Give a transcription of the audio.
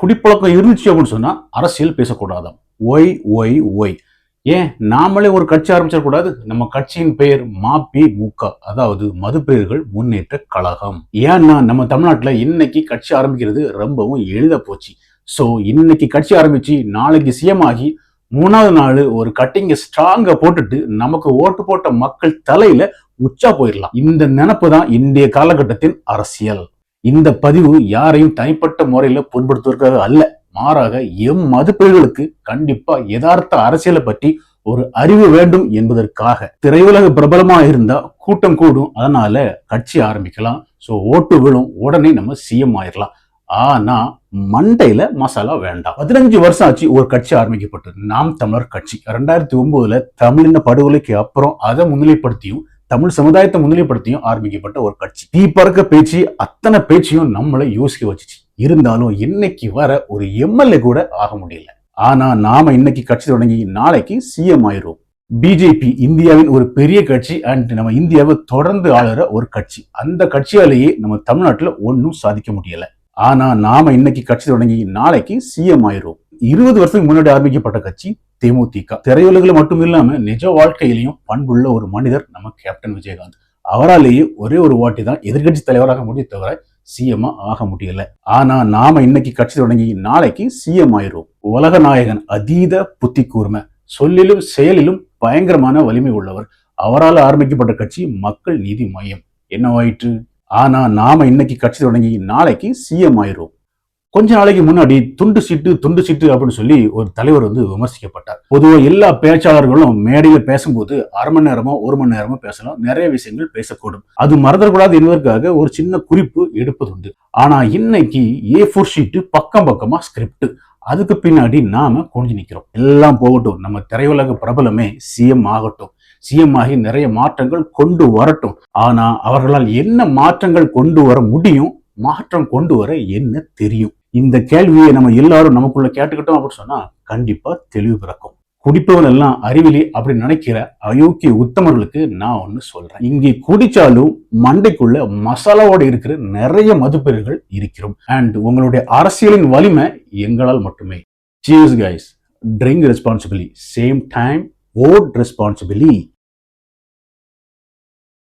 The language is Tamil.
குடிப்பழக்கம் இருந்துச்சு அப்படின்னு சொன்னால் அரசியல் பேசக்கூடாதாம். Y Y Y. ஏன்? நாமளே ஒரு கட்சி ஆரம்பிச்சிடக்கூடாது நம்ம கட்சியின் பெயர் மாப்பி முக அதாவது மதுப்பெயர்கள் முன்னேற்ற கழகம். ஏன்னா நம்ம தமிழ்நாட்டில் இன்னைக்கு கட்சி ஆரம்பிக்கிறது ரொம்பவும் எளிதா போச்சு. ஸோ இன்னைக்கு கட்சி ஆரம்பிச்சு நாளைக்கு சிஎம் ஆகி மூணாவது நாள் ஒரு கட்டிங்கை ஸ்ட்ராங்கை போட்டுட்டு நமக்கு ஓட்டு போட்ட மக்கள் தலையில உச்சா போயிடலாம் இந்த நினப்பு தான் இந்திய காலகட்டத்தின் அரசியல். இந்த பதிவு யாரையும் தனிப்பட்ட முறையில புண்படுத்துவதற்காக அல்ல. மாறாக எம் மதிப்பீடுகளுக்கு கண்டிப்பா யதார்த்த அரசியலை பற்றி ஒரு அறிவு வேண்டும் என்பதற்காக. திரையுலக பிரபலமா இருந்தா கூட்டம் கூடும். அதனால கட்சி ஆரம்பிக்கலாம். சோ ஓட்டு விழும். உடனே நம்ம சிஎம் ஆயிரலாம். ஆனா மண்டையில மசாலா வேண்டாம். பதினஞ்சு வருஷம் ஆச்சு ஒரு கட்சி ஆரம்பிக்கப்பட்டது. நாம் தமிழர் கட்சி. ரெண்டாயிரத்தி ஒன்பதுல தமிழின படுகொலைக்கு அப்புறம் அதை முன்னிலைப்படுத்தியும் தமிழ் சமுதாயத்தை முன்னிலைப்படுத்தியும் ஆரம்பிக்கப்பட்ட ஒரு கட்சி. தீ பறக்க பேச்சு அத்தனை பேச்சையும் நம்மளை யோசிக்க வச்சுச்சு. இருந்தாலும் இன்னைக்கு வர ஒரு எம்எல்ஏ கூட ஆக முடியல. ஆனா நாம இன்னைக்கு கட்சி தொடங்கி நாளைக்கு சிஎம் ஆயிரும் பிஜேபி இந்தியாவின் ஒரு பெரிய கட்சி அண்ட் நம்ம இந்தியாவை தொடர்ந்து ஆளுற ஒரு கட்சி. அந்த கட்சியாலேயே நம்ம தமிழ்நாட்டுல ஒன்றும் சாதிக்க முடியல. ஆனா நாம இன்னைக்கு கட்சி தொடங்கி நாளைக்கு சிஎம் ஆயிரும் இருபது வருஷத்துக்கு முன்னாடி ஆரம்பிக்கப்பட்ட கட்சி தேமுதிக. திரையுலகில் மட்டும் இல்லாம நிஜ வாழ்க்கையிலையும் பண்புள்ள ஒரு மனிதர் நம்ம கேப்டன் விஜயகாந்த். அவராலேயே ஒரே ஒரு வாட்டி தான் எதிர்கட்சி தலைவராக முடிய தவிர சிஎம் ஆக முடியல. ஆனா நாம இன்னைக்கு கட்சி தொடங்கி நாளைக்கு சிஎம் ஆயிரும். உலக நாயகன் அதீத புத்தி கூர்மை சொல்லிலும் செயலிலும் பயங்கரமான வலிமை உள்ளவர். அவரால் ஆரம்பிக்கப்பட்ட கட்சி மக்கள் நீதி மையம். என்னவாயிற்று? ஆனா நாம இன்னைக்கு கட்சி தொடங்கி நாளைக்கு சிஎம் ஆயிரும். கொஞ்ச நாளைக்கு முன்னாடி துண்டு சீட்டு துண்டு சீட்டு அப்படின்னு சொல்லி ஒரு தலைவர் வந்து விமர்சிக்கப்பட்டார். பொதுவாக எல்லா பேச்சாளர்களும் மேடையில் பேசும்போது அரை மணி நேரமோ ஒரு மணி நேரமோ பேசலாம். நிறைய விஷயங்கள் பேசக்கூடும். அது மறந்துடக்கூடாது என்பதற்காக ஒரு சின்ன குறிப்பு எடுப்பதுண்டு. ஆனா இன்னைக்கு ஏ ஃபோர் ஷீட்டு பக்கம் பக்கமா ஸ்கிரிப்ட் அதுக்கு பின்னாடி நாம குனிஞ்சு நிற்கிறோம் எல்லாம் போகட்டும். நம்ம திரையுலக பிரபலமே சிஎம் ஆகட்டும். சிஎம் ஆகி நிறைய மாற்றங்கள் கொண்டு வரட்டும். ஆனா அவர்களால் என்ன மாற்றங்கள் கொண்டு வர முடியும்? மாற்றம் கொண்டு வர என்ன தெரியும்? இந்த கேள்வியை நம்ம எல்லாரும் நமக்குள்ள கேட்டுக்கிட்டோம் அப்படின்னு சொன்னா கண்டிப்பா தெளிவு பிறக்கும். குடிப்பவன் எல்லாம் அறிவிலி அப்படின்னு நினைக்கிற அயோக்கிய உத்தமர்களுக்கு நான் ஒன்று சொல்றேன். இங்கே குடிச்சாலும் மண்டைக்குள்ள மசாலாவோட இருக்கிற நிறைய மதுப்பெயர்கள் இருக்கிறோம். அண்ட் உங்களுடைய அரசியலின் வலிமை எங்களால் மட்டுமே. Cheers guys drink responsibly same time vote responsibly